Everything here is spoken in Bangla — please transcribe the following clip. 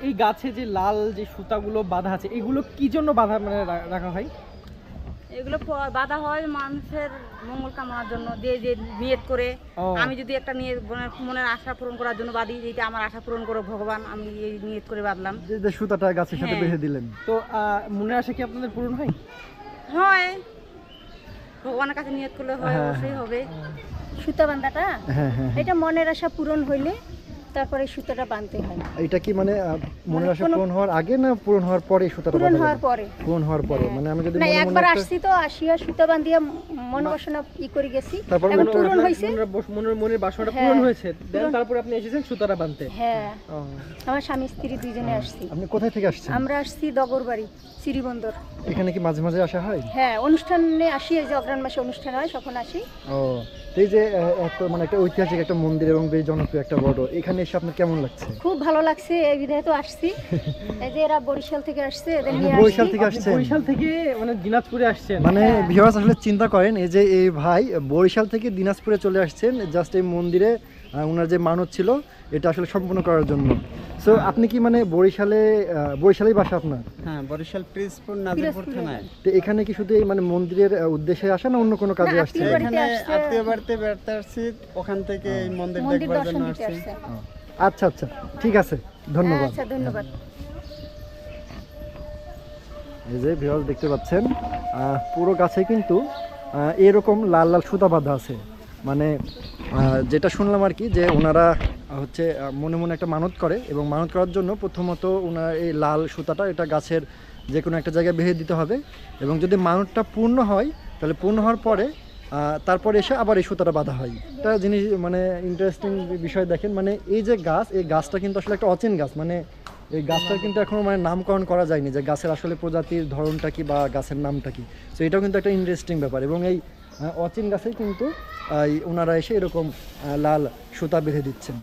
এই গাছে যে লাল যে সুতাগুলো বাঁধা আছে এগুলো কি জন্য বাঁধা মানে রাখা হয়? এগুলো বাধা হয় মানুষের মঙ্গল কামনার জন্য যে যে নিয়ত করে। আমি যদি একটা নিয়ত মনের- মনের আশা পূরণ করার জন্য বাঁধি যেটা আমার আশা পূরণ করো ভগবান আমি এই নিয়ত করে বাঁধলাম। যে যে সুতাটা গাছের সাথে হ্যাঁ। বেঁধে দিলেন। তো আহ, মনে আসে কি আপনাদের পূরণ হয়? হয়। ভগবানের কাছে নিয়ত করলে হয় হ্যাঁ, অবশ্যই হবে। সুতা বান্ধাটা হ্যাঁ হ্যাঁ। এটা মনের আশা পূরণ হইলে তারপরে সুতাটা বাঁধতে হয়। এটা কি মানে মনের মানে আশা পূরণ হওয়ার আগে না পূরণ হওয়ার পরে সুতাটা পূরণ হওয়ার পরে। পূরণ হওয়ার পরে। মানে আমি যদি না মনে মনে একবার আসছি তো আসিয়া সুতা বান্ধিয়া মনোবাসনা ই করে গেছি। তারপর এখন মনে- পূরণ হয়েছে মনের মনের বাসনাটা হ্যাঁ। পূরণ হয়েছে। তারপরে আপনি এসেছেন সুতারা বাঁধতে হ্যাঁ। আমার স্বামী স্ত্রী দুইজনে আসছি। আপনি কোথায় থেকে আসছেন? আমরা আসছি দগরবাড়ি শ্রীবন্দর। এখানে কি মাঝে মাঝে আসা হয়? হ্যাঁ অনুষ্ঠানে আসি এই যে অগ্রাণ মাসে অনুষ্ঠান হয় তখন আসি। ও এই যে একটা মানে একটা ঐতিহাসিক একটা মন্দির এবং বেশ জনপ্রিয় একটা বড়। এখানে এসে আপনার কেমন লাগছে? খুব ভালো লাগছে এই বিধায় তো আসছি। এই যে এরা বরিশাল থেকে আসছে এদের নিয়ে বরিশাল থেকে আসছে বরিশাল থেকে মানে দিনাজপুরে আসছেন। মানে হ্যাঁ। ভিউয়ার্স আসলে চিন্তা করেন এই যে এই ভাই বরিশাল থেকে দিনাজপুরে চলে আসছেন জাস্ট এই মন্দিরে ওনার যে মানত ছিল এটা আসলে সম্পূর্ণ করার জন্য। সো আপনি কি মানে বরিশালে আহ, বরিশালেই বাসা আপনার? হ্যাঁ বরিশাল পিরিজপুর নাজিরপুর থানায়। তো এখানে কি শুধু এই মানে মন্দিরের উদ্দেশ্যে আসা না অন্য কোনো কাজে আসছে? এখানে আত্মীয় বাড়িতে বেড়াতে আসছি ওখান থেকে এই মন্দির দেখবার জন্য আসছি। আচ্ছা আচ্ছা ঠিক আছে ধন্যবাদ। আচ্ছা ধন্যবাদ। এই যে ভিউয়ার্স দেখতে পাচ্ছেন আহ, পুরো গাছে কিন্তু আহ, এরকম লাল লাল সুতা বাঁধা আছে। মানে যেটা শুনলাম আর কি যে ওনারা হচ্ছে মনে মনে একটা মানত করে এবং মানত করার জন্য প্রথমত ওনার এই লাল সুতাটা এটা গাছের যে কোনো একটা জায়গায় বেঁধে দিতে হবে এবং যদি মানতটা পূর্ণ হয়, তাহলে পূর্ণ হওয়ার পরে তারপরে এসে আবার এই সুতাটা বাঁধা হয়। একটা জিনিস মানে ইন্টারেস্টিং বিষয় দেখেন মানে এই যে গাছ, এই গাছটা কিন্তু আসলে একটা অচেন গাছ মানে এই গাছটার কিন্তু এখনও মানে নামকরণ করা যায়নি যে গাছের আসলে প্রজাতির ধরনটা কি বা গাছের নামটা কি। তো এটাও কিন্তু একটা ইন্টারেস্টিং ব্যাপার এবং এই অচিন গাছেই কিন্তু ওনারা এসে এরকম লাল সুতা বেঁধে দিচ্ছেন।